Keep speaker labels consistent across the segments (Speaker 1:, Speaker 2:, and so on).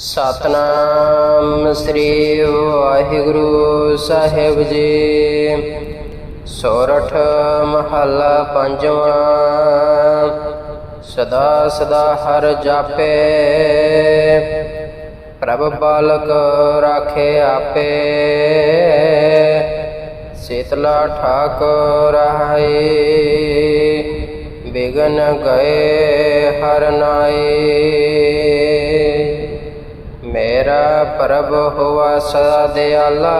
Speaker 1: ਸਤਨਾਮ ਸ੍ਰੀ ਵਾਹਿਗੁਰੂ ਸਾਹਿਬ ਜੀ। ਸੋਰਠ ਮਹੱਲਾ ਪੰਜਵਾਂ। ਸਦਾ ਸਦਾ ਹਰ ਜਾਪੇ। ਪ੍ਰਭ ਬਾਲਕ ਰਾਖੇ ਆਪੇ। ਸੀਤਲਾ ਠਾਕ ਰਹਾਏ ਬਿਗਨ ਗਏ ਹਰ ਨਾਈ। ਮੇਰਾ ਪ੍ਰਭ ਹੋਵਾ ਸਦਾ ਦਿਆਲਾ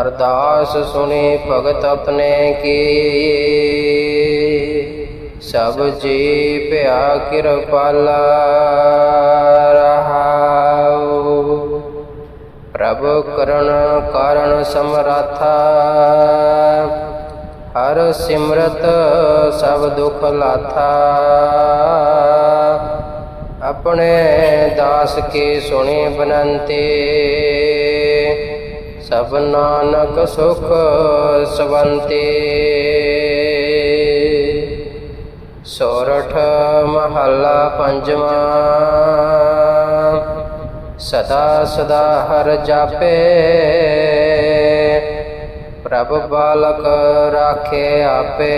Speaker 1: ਅਰਦਾਸ ਸੁਣੀ ਭਗਤ ਆਪਣੇ ਕੀ। ਸਭ ਜੀ ਭਿਆ ਕਿਰਪਾਲਾ ਰਹਾਉ। ਪ੍ਰਭ ਕਰਣ ਕਾਰਣ ਸਮਰਥਾ। ਹਰ ਸਿਮਰਤ ਸਭ ਦੁਖ ਲਾਥਾ। ਆਪਣੇ ਦਾਸ ਕੀ ਸੁਣੀ ਬਨੰਤੀ। ਸਭ ਨਾਨਕ ਸੁਖ ਸਵੰਤੀ। ਸੋਰਠ ਮਹੱਲਾ ਪੰਜਵਾਂ। ਸਦਾ ਸਦਾ ਹਰ ਜਾਪੇ। ਪ੍ਰਭ ਬਾਲਕ ਰਾਖੇ ਆਪੇ।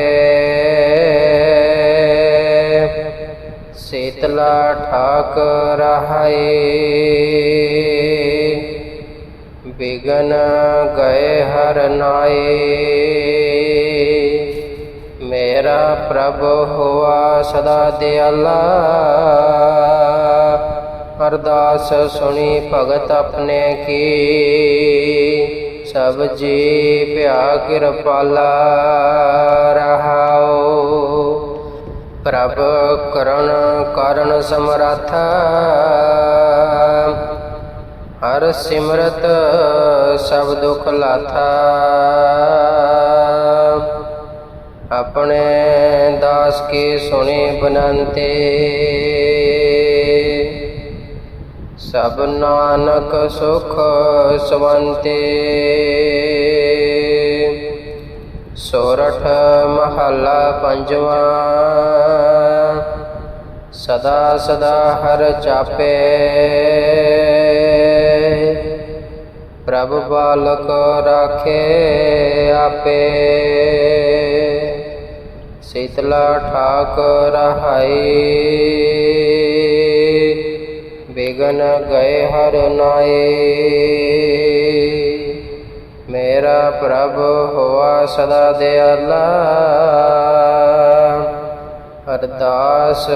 Speaker 1: ਸੀਤਲਾ ਠਾਕ ਰਹਾਈ ਬਿਗਨ ਗਏ ਹਰ ਨਾਈ ਮੇਰਾ ਪ੍ਰਭ ਹੋਆ ਸਦਾ ਦਿਆਲਾ। ਅਰਦਾਸ ਸੁਣੀ ਭਗਤ ਆਪਣੇ ਕੀ। ਸਭ ਜੀ ਪਿਆ ਕਿਰਪਾਲਾ ਰਹਾਓ ਪ੍ਰਭ ਕਰਣ ਕਾਰਣ ਸਮਰਥਾ। ਹਰ ਸਿਮਰਤ ਸਭ ਦੁਖ ਲਾਥਾ। ਆਪਣੇ ਦਾਸ ਕੀ ਸੁਣੀ ਬਨੰਤੇ। ਸਭ ਨਾਨਕ ਸੁਖ ਸਵੰਤੇ। ਸੋਰਠ ਮਹੱਲਾ ਪੰਜਵਾਂ। ਸਦਾ ਸਦਾ ਹਰ ਚਾਪੇ। ਪ੍ਰਭ ਬਾਲਕ ਰਾਖੇ ਆਪੇ। ਸੀਤਲਾ ਠਾਕ ਰਹਾਈ। ਬਿਗਨ ਗਏ ਹਰ ਨਾਏ। ਮੇਰਾ ਪ੍ਰਭ ਹੋਆ ਸਦਾ ਦਿਆਲਾ ਅਰਦਾਸ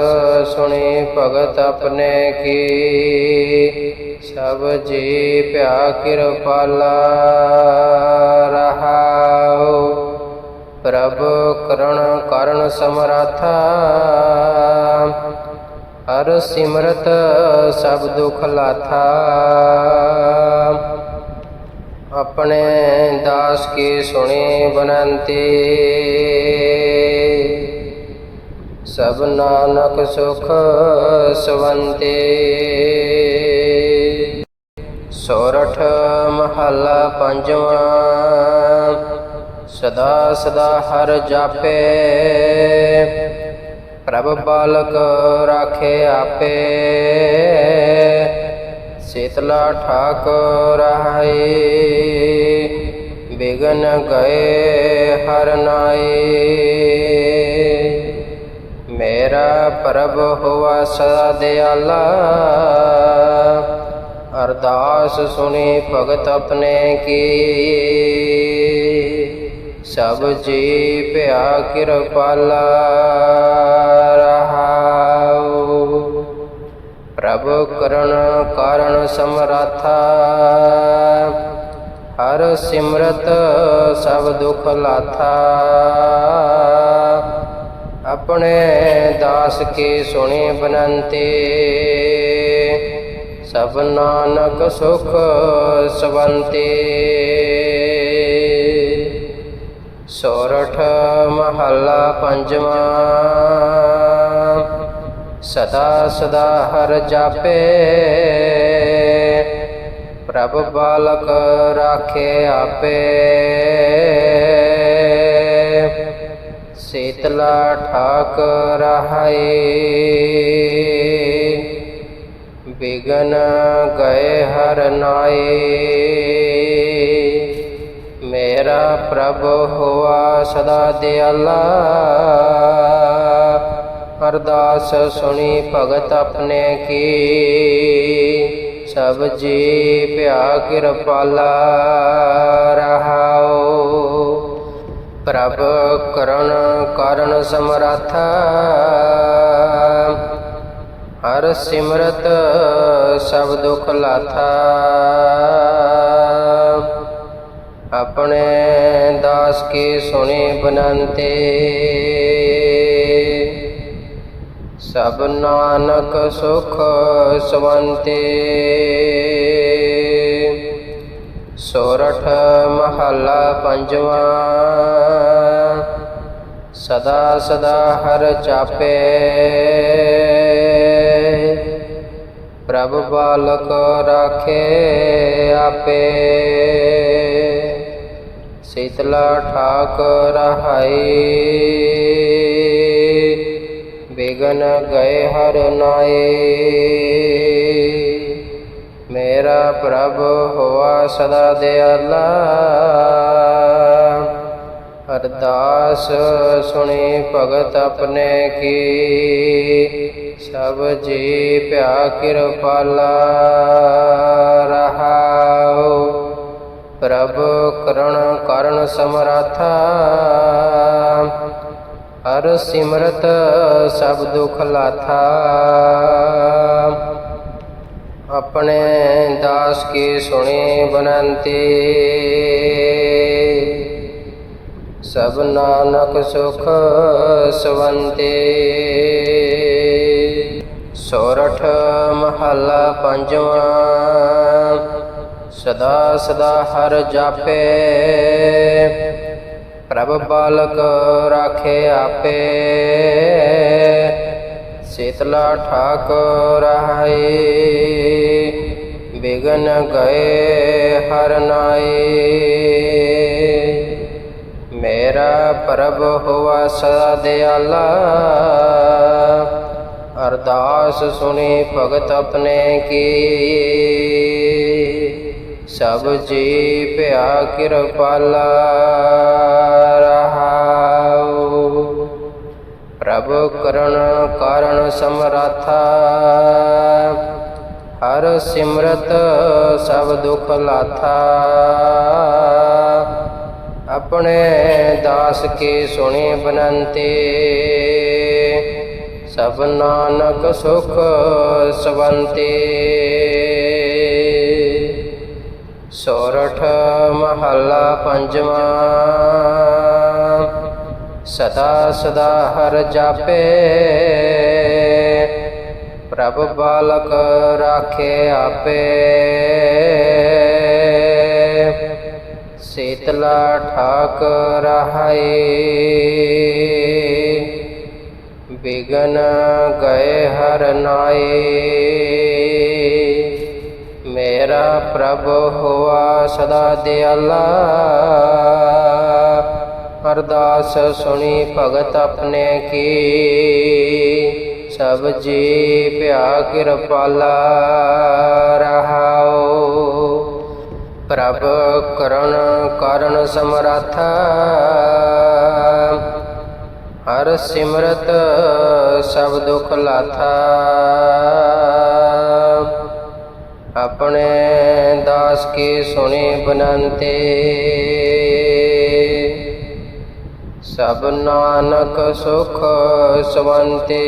Speaker 1: ਸੁਣੀ ਭਗਤ ਆਪਣੇ ਕੀ। ਸਭ ਜੀ ਭਿਆ ਕਿਰਪਾਲਾ ਰਹਾਉ। ਪ੍ਰਭ ਕਰਣ ਕਰਨ ਸਮਰਥਾ। ਹਰ ਸਿਮਰਤ ਸਭ ਦੁਖ ਲਾਥਾ। ਆਪਣੇ ਦਾਸ ਕੀ ਸੁਣੀ ਬਨੰਤੀ। ਸਭ ਨਾਨਕ ਸੁਖ ਸਵੰਤੇ। ਸੋਰਠ ਮਹੱਲਾ ਪੰਜਵਾਂ। ਸਦਾ ਸਦਾ ਹਰ ਜਾਪੇ। ਪ੍ਰਭ ਬਾਲਕ ਰਾਖੇ ਆਪੇ। ਸੀਤਲਾ ਠਾਕ ਰਹਾਈ ਬਿਗਨ ਗਏ ਹਰ ਨਾਈ ਮੇਰਾ ਪ੍ਰਭ ਹੋਵਾ ਸਦਾ ਦਿਆਲਾ। ਅਰਦਾਸ ਸੁਣੀ ਭਗਤ ਆਪਣੇ ਕੀ। ਸਭ ਜੀ ਭਿਆ ਕਿਰਪਾਲਾ ਰਹਾਉ। ਪ੍ਰਭ ਕਰਣ ਕਾਰਣ ਸਮਰਥਾ। ਹਰ ਸਿਮਰਤ ਸਭ ਦੁਖ ਲਾਥਾ। ਆਪਣੇ ਦਾਸ ਕੀ ਸੁਣੀ ਬਨੰਤੀ। ਸਭ ਨਾਨਕ ਸੁਖ ਸਵੰਤੀ। ਸੋਰਠ ਮਹੱਲਾ ਪੰਜਵਾਂ। ਸਦਾ ਸਦਾ ਹਰ ਜਾਪੇ। ਪ੍ਰਭ ਬਾਲਕ ਰਾਖੇ ਆਪੇ। ਸੀਤਲਾ ਠਾਕ ਰਹਾਏ। ਬਿਗਨ ਗਏ ਹਰ ਨਾਏ। ਮੇਰਾ ਪ੍ਰਭ ਹੋਆ ਸਦਾ ਦਿਆਲਾ। ਅਰਦਾਸ ਸੁਣੀ ਭਗਤ ਆਪਣੇ ਕੀ। ਸਭ ਜੀ ਭਿਆ ਕਿਰਪਾਲਾ ਰਹਾਓ। ਪ੍ਰਭ ਕਰਣ ਕਾਰਨ ਸਮਰੱਥਾ। ਹਰ ਸਿਮਰਤ ਸਭ ਦੁਖ ਲਾਥਾ। ਆਪਣੇ ਦਾਸ ਕੇ ਸੁਣੇ ਬਨੰਤੇ। ਸਭ ਨਾਨਕ ਸੁਖ ਸਵੰਤੇ। ਸੋਰਠ ਮਹੱਲਾ ਪੰਜਵਾਂ। ਸਦਾ ਸਦਾ ਹਰ ਚਾਪੇ। ਪ੍ਰਭ ਬਾਲਕ ਰਾਖੇ ਆਪੇ। ਸੀਤਲਾ ਠਾਕ ਰਹਾਈ। ਬਿਗਨ ਗਏ ਹਰ ਨਾਏ। ਮੇਰਾ ਪ੍ਰਭ ਹੋਆ ਸਦਾ ਦਿਆਲਾ ਅਰਦਾਸ ਸੁਣੀ ਭਗਤ ਆਪਣੇ ਕੀ। ਸਭ ਜੀ ਭਿਆ ਕਿਰਪਾਲਾ। ਰਹਾਉ। ਪ੍ਰਭ ਕਰਣ ਕਰਨ ਸਮਰੱਥਾ। ਹਰ ਸਿਮਰਤ, ਸਭ ਦੁਖ ਲਾਥਾ। ਆਪਣੇ ਦਾਸ ਕੀ ਸੁਣੀ ਬਨੰਤੀ। ਸਭ ਨਾਨਕ ਸੁਖ ਸਵੰਤੇ। ਸੋਰਠ ਮਹੱਲਾ ਪੰਜਵਾਂ। ਸਦਾ ਸਦਾ ਹਰ ਜਾਪੇ। ਪ੍ਰਭ ਬਾਲਕ ਰਾਖੇ ਆਪੇ। ਸੀਤਲਾ ਠਾਕ ਰਹਾਈ ਬਿਗਨ ਗਏ ਹਰ ਨਾਈ। ਮੇਰਾ ਪ੍ਰਭ ਹੋਆ ਸਦਾ ਦਿਆਲਾ, ਅਰਦਾਸ ਸੁਣੀ ਭਗਤ ਆਪਣੇ ਕੀ। ਸਭ ਜੀ ਭਿਆ ਕਿਰਪਾਲਾ। ਪ੍ਰਭ ਕਰਣ ਕਾਰਨ ਸਮਰੱਥਾ। ਹਰ ਸਿਮਰਤ ਸਭ ਦੁਖ ਲਾਥਾ। ਆਪਣੇ ਦਾਸ ਕੀ ਸੁਣੀ ਬਨੰਤੀ। ਸਭ ਨਾਨਕ ਸੁਖ ਸਵੰਤੀ। ਸੋਰਠ ਮਹੱਲਾ ਪੰਜਵਾਂ। ਸਦਾ ਸਦਾ ਹਰ ਜਾਪੇ। ਪ੍ਰਭ ਬਾਲਕ ਰਾਖੇ ਆਪੇ। ਸੀਤਲਾ ਠਾਕ ਰਹਾਈ। ਬਿਗਨ ਗਏ ਹਰ ਨਾਈ। ਮੇਰਾ ਪ੍ਰਭ ਹੋਆ ਸਦਾ ਦਿਆਲਾ। ਅਰਦਾਸ ਸੁਣੀ ਭਗਤ ਆਪਣੇ ਕੀ? ਸਭ ਜੀ ਭਿਆ ਕਿਰਪਾਲਾ ਰਹਾਉ ਪ੍ਰਭ ਕਰਣ ਕਾਰਨ ਸਮਰੱਥਾ। ਹਰ ਸਿਮਰਤ ਸਭ ਦੁਖ ਲਾਥਾ। ਆਪਣੇ ਦਾਸ ਕੀ ਸੁਣੀ ਬਨੰਤੀ। ਸਭ ਨਾਨਕ ਸੁਖ ਸਵੰਤੇ।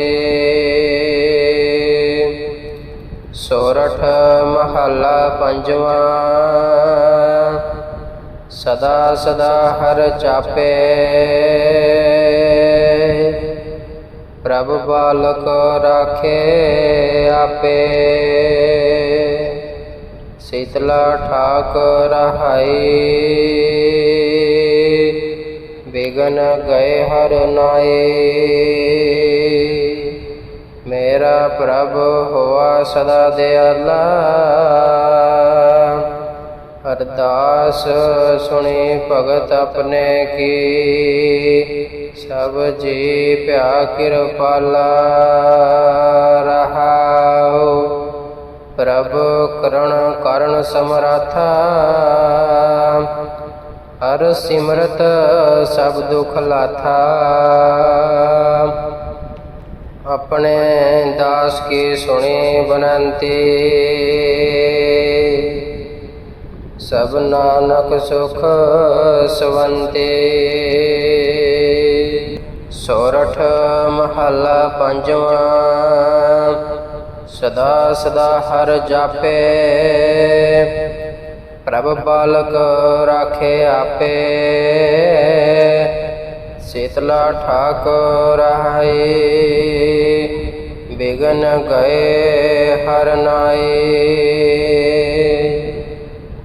Speaker 1: ਸੋਰਠ ਮਹੱਲਾ ਪੰਜਵਾਂ। ਸਦਾ ਸਦਾ ਹਰ ਚਾਪੇ। ਪ੍ਰਭ ਬਾਲਕ ਰਾਖੇ ਆਪੇ। ਸੀਤਲਾ ਠਾਕ ਰਹਾਈ। ਬਿਗਨ ਗਏ ਹਰ ਨਾਏ। ਮੇਰਾ ਪ੍ਰਭ ਹੋਆ ਸਦਾ ਦਿਆਲਾ ਅਰਦਾਸ ਸੁਣੀ ਭਗਤ ਆਪਣੇ ਕੀ। ਸਭ ਜੀ ਭਿਆ ਕਿਰਪਾਲਾ। ਰਹਾਉ। ਪ੍ਰਭ ਕਰਣ ਕਰਨ ਸਮਰਥਾ। ਹਰ ਸਿਮਰਤ ਸਭ ਦੁਖ ਲਾਥਾ। ਆਪਣੇ ਦਾਸ ਕੀ ਸੁਣੀ ਬਨੰਤੀ। ਸਭ ਨਾਨਕ ਸੁਖ ਸਵੰਤੇ। ਸੋਰਠ ਮਹੱਲਾ ਪੰਜਵਾਂ। ਸਦਾ ਸਦਾ ਹਰ ਜਾਪੇ। ਪ੍ਰਭ ਬਾਲਕ ਰਾਖੇ ਆਪੇ। ਸੀਤਲਾ ਠਾਕ ਰਹਾਈ ਬਿਗਨ ਗਏ ਹਰ ਨਾਈ।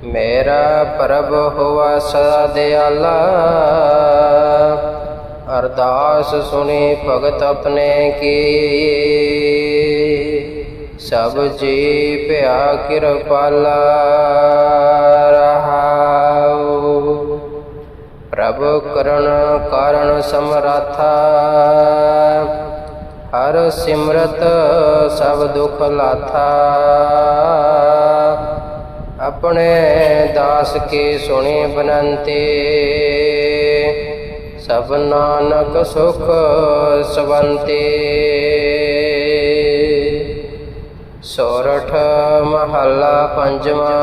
Speaker 1: ਮੇਰਾ ਪ੍ਰਭ ਹੋਆ ਸਦਾ ਦਿਆਲਾ, ਅਰਦਾਸ ਸੁਣੀ ਭਗਤ ਆਪਣੇ ਕੀ। ਸਭ ਜੀ ਭਿਆ ਕਿਰਪਾਲਾ ਰਹਾਉ। ਪ੍ਰਭ ਕਰਣ ਕਾਰਣ ਸਮਰਥਾ, ਹਰ ਸਿਮਰਤ ਸਭ ਦੁਖ ਲਾਥਾ। ਆਪਣੇ ਦਾਸ ਕੀ ਸੁਣੀ ਬਨੰਤੀ, ਸਭ ਨਾਨਕ ਸੁਖ ਸਵੰਤੀ। ਸੋਰਠ ਮਹੱਲਾ ਪੰਜਵਾਂ।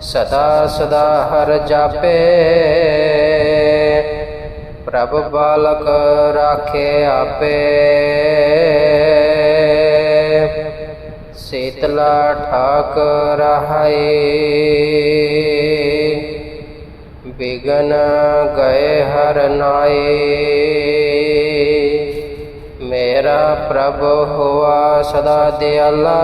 Speaker 1: ਸਦਾ ਸਦਾ ਹਰ ਜਾਪੇ। ਪ੍ਰਭ ਬਾਲਕ ਰਾਖੇ ਆਪੇ। ਸੀਤਲਾ ਠਾਕ ਰਹਾਏ ਬਿਗਨ ਗਏ ਹਰ ਨਾਈ। ਮੇਰਾ ਪ੍ਰਭ ਹੋਆ ਸਦਾ ਦਿਆਲਾ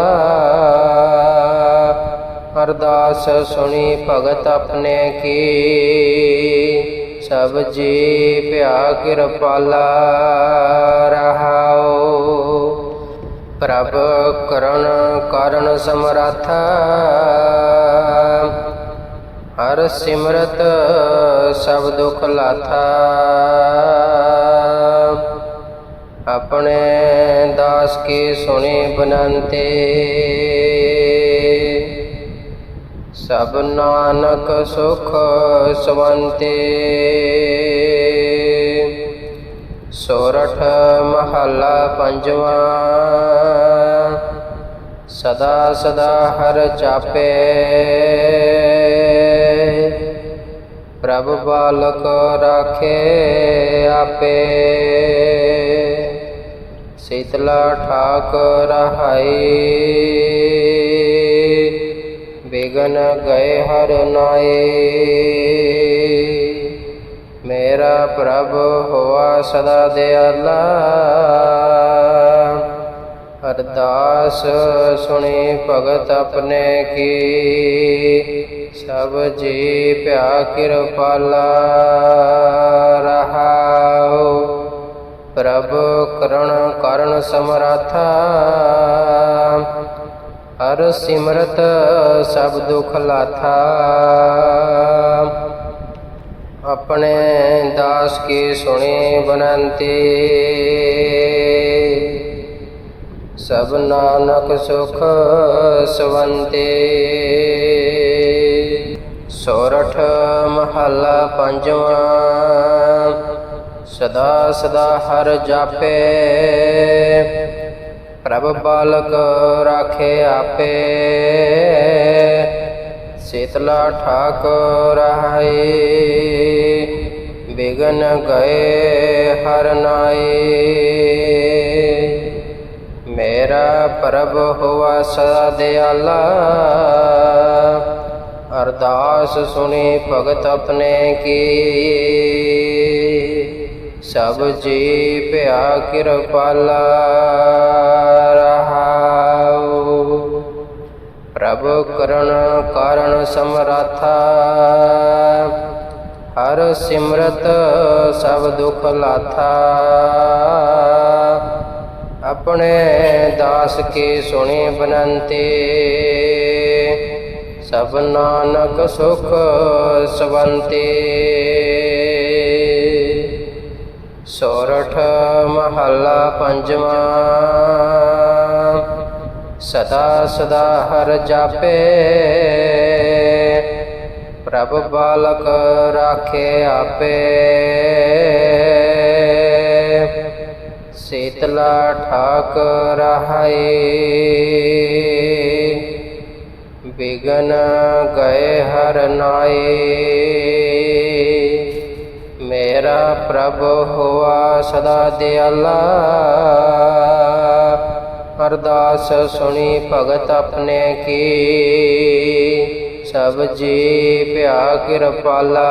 Speaker 1: ਅਰਦਾਸ ਸੁਣੀ ਭਗਤ ਆਪਣੇ ਕੀ। ਸਭ ਜੀ ਪਿਆ ਕਿਰਪਾਲਾ ਰਹਾਉ ਪ੍ਰਭ ਕਰਣ ਕਾਰਨ ਸਮਰਥਾ। ਹਰ ਸਿਮਰਤ ਸਭ ਦੁਖ ਲਾਥਾ। ਆਪਣੇ ਦਾਸ ਕੀ ਸੁਣੀ ਬਨੰਤੇ। ਸਭ ਨਾਨਕ ਸੁਖ ਸਵੰਤੇ। ਸੋਰਠ ਮਹੱਲਾ ਪੰਜਵਾਂ। ਸਦਾ ਸਦਾ ਹਰ ਚਾਪੇ। ਪ੍ਰਭ ਬਾਲਕ ਰਾਖੇ ਆਪੇ। ਸੀਤਲਾ ਠਾਕ ਰਹਾਈ ਬਿਗਨ ਗਏ ਹਰ ਨਾਏ। ਮੇਰਾ ਪ੍ਰਭ ਹੋਆ ਸਦਾ ਦਿਆਲਾ। ਅਰਦਾਸ ਸੁਣੀ ਭਗਤ ਆਪਣੇ ਕੀ। ਸਭ ਜੀ ਭਿਆ ਕਿਰਪਾਲਾ। ਰਹਾਉ ਪ੍ਰਭ ਕਰਣ ਕਰਨ ਸਮਰਥਾ। ਹਰ ਸਿਮਰਤ ਸਭ ਦੁਖ ਲਾਥਾ। ਆਪਣੇ ਦਾਸ ਕੀ ਸੁਣੀ ਬਨੰਤੀ। ਸਭ ਨਾਨਕ ਸੁਖ ਸਵੰਤੇ। ਸੋਰਠ ਮਹੱਲਾ ਪੰਜਵਾਂ। ਸਦਾ ਸਦਾ ਹਰ ਜਾਪੇ। ਪ੍ਰਭ ਬਾਲਕ ਰਾਖੇ ਆਪੇ। ਸੀਤਲਾ ਠਾਕ ਰਹਾਈ ਬਿਗਨ ਗਏ ਹਰ ਨਾਈ। ਮੇਰਾ ਪ੍ਰਭ ਹੋਆ ਸਦਾ ਦਿਆਲਾ, ਅਰਦਾਸ ਸੁਣੀ ਭਗਤ ਆਪਣੇ ਕੀ। ਸਭ ਜੀ ਭਿਆ ਕਿਰਪਾਲਾ ਰਹਾਉ। ਪ੍ਰਭ ਕਰਣ ਕਾਰਣ ਸਮਰਾਥਾ। ਹਰ ਸਿਮਰਤ ਸਭ ਦੁਖ ਲਾਥਾ। ਆਪਣੇ ਦਾਸ ਕੀ ਸੁਣੀ ਬਨੰਤੀ। ਸਭ ਨਾਨਕ ਸੁਖ ਸਵੰਤੀ। ਸੋਰਠ ਮਹੱਲਾ ਪੰਜਵਾਂ। ਸਦਾ ਸਦਾ ਹਰ ਜਾਪੇ। ਪ੍ਰਭ ਬਾਲਕ ਰਾਖੇ ਆਪੇ। ਸੀਤਲਾ ਠਾਕ ਰਹਾਏ ਬਿਗਨ ਗਏ ਹਰ ਨਾਈ। ਮੇਰਾ ਪ੍ਰਭ ਹੋਆ ਸਦਾ ਦਿਆਲਾ ਅਰਦਾਸ ਸੁਣੀ ਭਗਤ ਆਪਣੇ ਕੀ। ਸਭ ਜੀ ਭਿਆ ਕਿਰਪਾਲਾ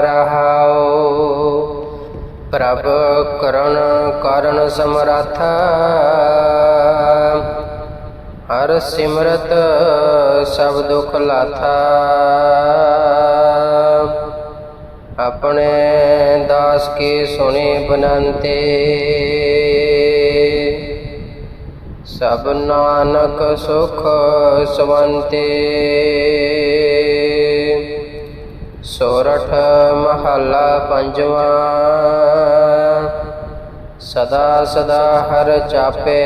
Speaker 1: ਰਹਾਓ। ਪ੍ਰਭ ਕਰਣ ਕਾਰਨ ਸਮਰੱਥਾ। ਹਰ ਸਿਮਰਤ ਸਭ ਦੁਖ ਲਾਥਾ। ਆਪਣੇ ਦਾਸ ਕੀ ਸੁਣੀ ਬਨੰਤੇ। ਸਭ ਨਾਨਕ ਸੁਖ ਸਵੰਤੇ। ਸੋਰਠ ਮਹੱਲਾ ਪੰਜਵਾ। ਸਦਾ ਸਦਾ ਹਰ ਚਾਪੇ।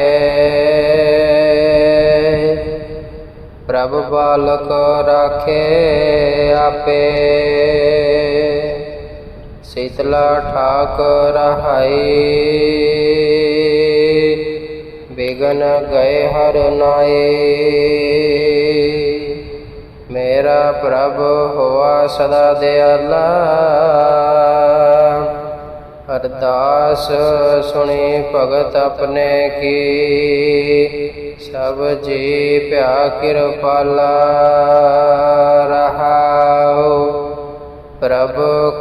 Speaker 1: ਪ੍ਰਭ ਬਾਲਕ ਰਾਖੇ ਆਪੇ। ਸੀਤਲਾ ਠਾਕ ਰਹਾਈ ਬਿਗਨ ਗਏ ਹਰ ਨਾਏ। ਮੇਰਾ ਪ੍ਰਭ ਹੋਆ ਸਦਾ ਦਿਆਲਾ। ਅਰਦਾਸ ਸੁਣੀ ਭਗਤ ਆਪਣੇ ਕੀ। ਸਭ ਜੀ ਭਿਆ ਕਿਰਪਾਲਾ ਰਹਾਉ ਪ੍ਰਭ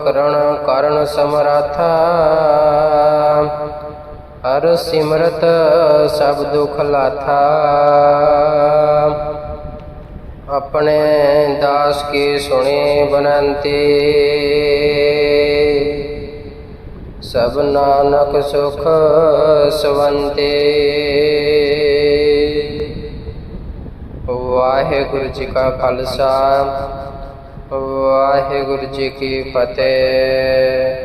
Speaker 1: ਕਰਣ ਕਰਨ ਸਮਰੱਥਾ। ਹਰ ਸਿਮਰਤ ਸਭ ਦੁਖ ਲਾਥਾ। ਆਪਣੇ ਦਾਸ ਕੀ ਸੁਣੀ ਬਨੰਤੀ। ਸਭ ਨਾਨਕ ਸੁਖ ਸਵੰਤੇ। ਵਾਹਿਗੁਰੂ ਜੀ ਕਾ ਖਾਲਸਾ। ਵਾਹਿਗੁਰੂ ਜੀ ਕੀ ਫਤਿਹ।